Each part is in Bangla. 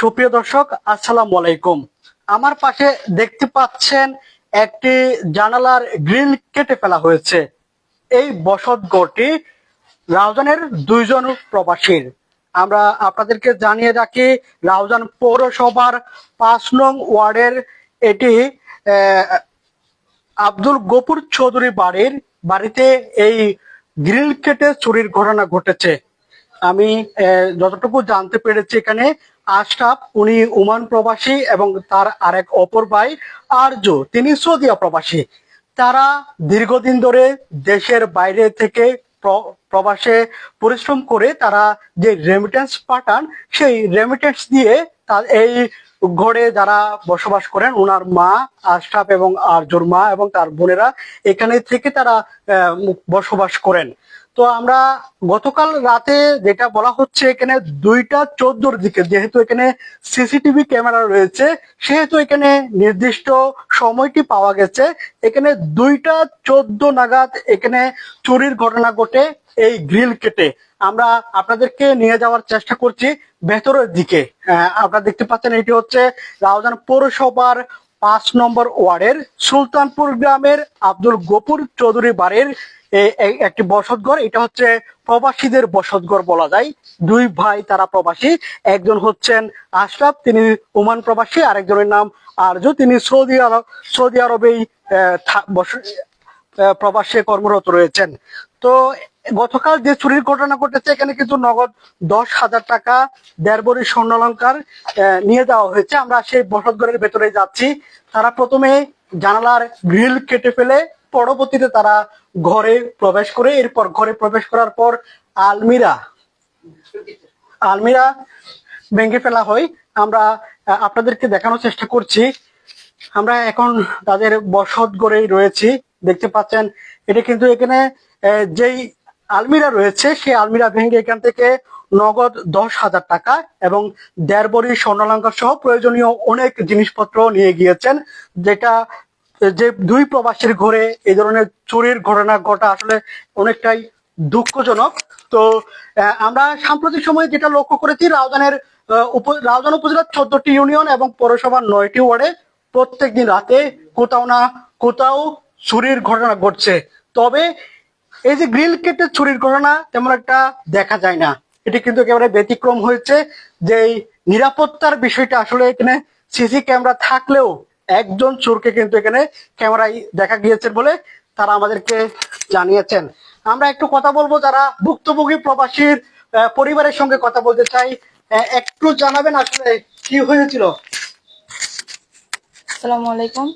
সুপ্রিয় দর্শক, আসসালামু আলাইকুম। আমার পাশে দেখতে পাচ্ছেন একটি জানালার গ্রিল কেটে ফেলা হয়েছে। এই বসত গড়টি রাউজানের দুইজন প্রবাসীর। আমরা আপনাদেরকে জানিয়ে রাখি, রাউজান পৌরসভার পাঁচ নং ওয়ার্ডের এটি আব্দুল গফুর চৌধুরী বাড়ির, বাড়িতে এই গ্রিল কেটে চুরির ঘটনা ঘটেছে। আমি যতটুকু জানতে পেরেছি এখানে, আশরাফ, উনি ওমান প্রবাসী এবং তার আরেক অপর ভাই আরজু, তিনি সৌদিয়া প্রবাসী। তারা দীর্ঘদিন ধরে দেশের বাইরে থেকে প্র- প্রবাসে পরিশ্রম করে তারা যে রেমিটেন্স পাঠান, সেই রেমিটেন্স দিয়ে তার এই ঘরে যারা বসবাস করেন ওনার মা আশরাফ এবং আরজুর মা এবং তার বোনেরা, এখানে থেকে তারা বসবাস করেন। তো আমরা গতকাল রাতে যেটা বলা হচ্ছে এখানে দুইটা চোদ্দোর দিকে, যেহেতু এখানে সিসিটিভি ক্যামেরা রয়েছে, সেহেতু এখানে নির্দিষ্ট সময়টি পাওয়া গেছে। এখানে দুইটা চোদ্দ নাগাদ এখানে চুরির ঘটনা ঘটে এই গ্রিল কেটে। আমরা আপনাদেরকে নিয়ে যাওয়ার চেষ্টা করছি ভেতরের দিকে। আপনারা দেখতে পাচ্ছেন এটি হচ্ছে রাউজান পৌরসভার পাঁচ নম্বর ওয়ার্ডের সুলতানপুর গ্রামের আব্দুল গফুর চৌধুরী বাড়ির একটি বসতঘর, এটা হচ্ছে প্রবাসীদের বসত বসতঘর বলা যায়। দুই ভাই তারা প্রবাসী, একজন হচ্ছেন আশরাফ, তিনি ওমান প্রবাসী, আরেকজনের নাম আরজু। তিনি সৌদি আরব, সৌদি আরবেই প্রবাসে কর্মরত রয়েছেন। তো গতকাল যে চুরির ঘটনা ঘটেছে, এখানে কিন্তু নগদ দশ হাজার টাকা দেড় বড়ি স্বর্ণালঙ্কার নিয়ে যাওয়া হয়েছে। আমরা সেই বসতঘরের ভেতরে যাচ্ছি। তারা প্রথমে জানালার গ্রিল কেটে ফেলে পরবর্তীতে তারা ঘরে প্রবেশ করে, এরপর ঘরে প্রবেশ করার পর আলমিরা আলমিরা ভেঙে ফেলা হয়। আমরা আপনাদেরকে দেখানোর চেষ্টা করছি। আমরা এখন তাদের বসত গড়েই রয়েছি, দেখতে পাচ্ছেন। এটা কিন্তু এখানে যেই আলমিরা রয়েছে, সেই আলমিরা ভেঙে এখান থেকে নগদ দশ হাজার টাকা এবং দেড় বড়ি স্বর্ণালঙ্কার সহ প্রয়োজনীয় অনেক জিনিসপত্র নিয়ে গিয়েছেন, যেটা যে দুই প্রবাসীর ঘরে এই ধরনের চুরির ঘটনা ঘটা আসলে অনেকটাই দুঃখজনক। তো আমরা সাম্প্রতিক সময়ে যেটা লক্ষ্য করেছি উপ- রাউজান উপজেলার চোদ্দটি ইউনিয়ন এবং পৌরসভার নয়টি ওয়ার্ডে প্রত্যেক দিন রাতে কোথাও না কোথাও চুরির ঘটনা ঘটছে। তবে এই যে গ্রিল কেটে চুরির ঘটনা তেমন একটা দেখা যায় না। এটি কিন্তু একেবারে ব্যতিক্রম হয়েছে যে নিরাপত্তার বিষয়টা আসলে এখানে সিসি ক্যামেরা থাকলেও একজন চোরকে কিন্তু এখানে ক্যামেরায় দেখা গিয়েছে বলে তারা আমাদেরকে জানিয়েছেন। আমরা একটু কথা বলব যারা ভুক্তভোগী প্রবাসীর পরিবারের সঙ্গে কথা বলতে চাই। একটু জানাবেন আসলে কি হয়েছিল। আসসালামু আলাইকুম।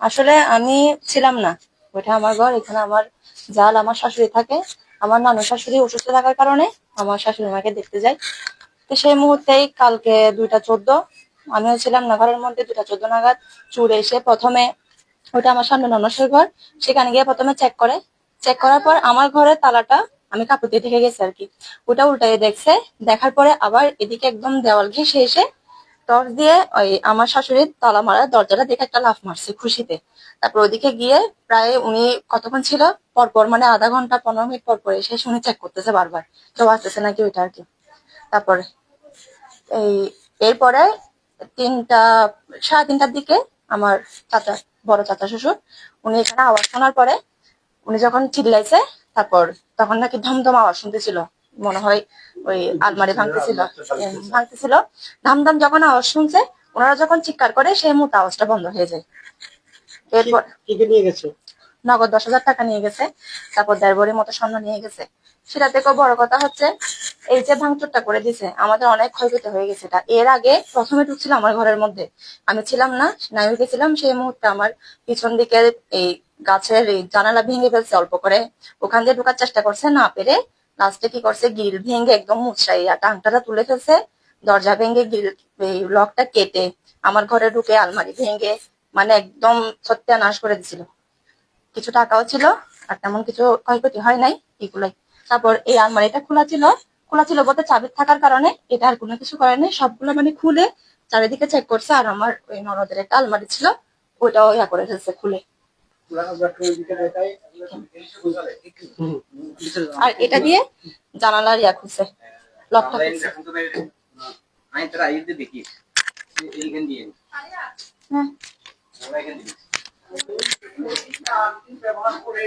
আসলে আমি ছিলাম না। ওইটা আমার ঘর, এখানে আমার জাল, আমার শাশুড়ি থাকে। আমার নানু শাশুড়ি অসুস্থ থাকার কারণে আমার শাশুড়ি মাকে দেখতে যাই। তো সেই মুহূর্তেই কালকে দুইটা চোদ্দ আমিও ছিলাম ঘরের মধ্যে দুইটা চোদ্দ নাগাদ চুর এসে প্রথমে ওটা আমার সামনে ননসের ঘর, সেখানে গিয়ে প্রথমে চেক করে। চেক করার পর আমার ঘরের তালাটা আমি কাপড় দিয়ে ঢেকে গেছি আর কি। ওটা উল্টাই দেখছে, দেখার পরে আবার এদিকে একদম দেওয়াল ঘেসে এসে টর্চ দিয়ে ওই আমার শাশুড়ির তালা মারা দরজাটা দেখে একটা লাফ মারছে খুশিতে। তারপর ওদিকে গিয়ে প্রায় উনি কতক্ষণ ছিল, পরপর মানে আধা ঘণ্টা, পনেরো মিনিট পর পর এসে উনি চেক করতেছে বারবার। কেউ আসতেছে নাকি ওইটা আর কি। তারপরে এই, এরপরে তিনটা সাড়ে তিনটার দিকে আমার চাচা বড় চাচা শ্বশুর উনি এখানে আওয়াজ শোনার পরে উনি যখন চিল্লাইছে তারপর তখন নাকি ধমধম আওয়াজ শুনতেছিল। মনে হয় ওই আলমারি ভাঙতেছিল। ভাঙতেছিল। ধামধাম যখন আওয়াজ শুনছে ওনারা যখন চিৎকার করে সেই মুহূর্তে আওয়াজটা বন্ধ হয়ে যায়। এরপর নিয়ে গেছে? নগদ দশ হাজার টাকা নিয়ে গেছে, তারপর দেড় বড়ির মতো স্বর্ণ নিয়ে গেছে। সেটা থেকেও বড় কথা হচ্ছে, এই যে ভাঙচুরটা করে দিছে, আমাদের অনেক ক্ষয়ক্ষতি হয়ে গেছে। এটা এর আগে প্রথমে ঢুকছিল আমার ঘরের মধ্যে। আমি ছিলাম না নামি গেছিলাম সেই মুহূর্তে আমার পিছন দিকে এই গাছের জানালা ভেঙে ফেলছে অল্প করে। ওখান দিয়ে ঢোকার চেষ্টা করছে, না পেরে লাস্টে কি করছে, গ্রিল ভেঙে একদম মুছাইয়া টাংটাটা তুলে ফেলছে। দরজা ভেঙে এই লকটা কেটে আমার ঘরে ঢুকে আলমারি ভেঙে মানে একদম সত্যানাশ করে দিছিল। কিছু টাকাও ছিল আর তেমন কিছু ক্ষয়ক্ষতি হয় নাই এগুলোই। তারপর এই আলমারিটা খোলা ছিল। খোলা ছিল বলতে চাবি থাকার কারণে এটা আর কোনো কিছু করে নাই। সবগুলো মানে খুলে চারিদিকে চেক করছে আর আমার ওই নরদের একটা আলমারি ছিল ওইটাও ইয়া করে ফেলছে খুলে। আর এটা দিয়ে জানালার ইয়া খুলছে লকটা হ্যাঁ। ব্যবহার করে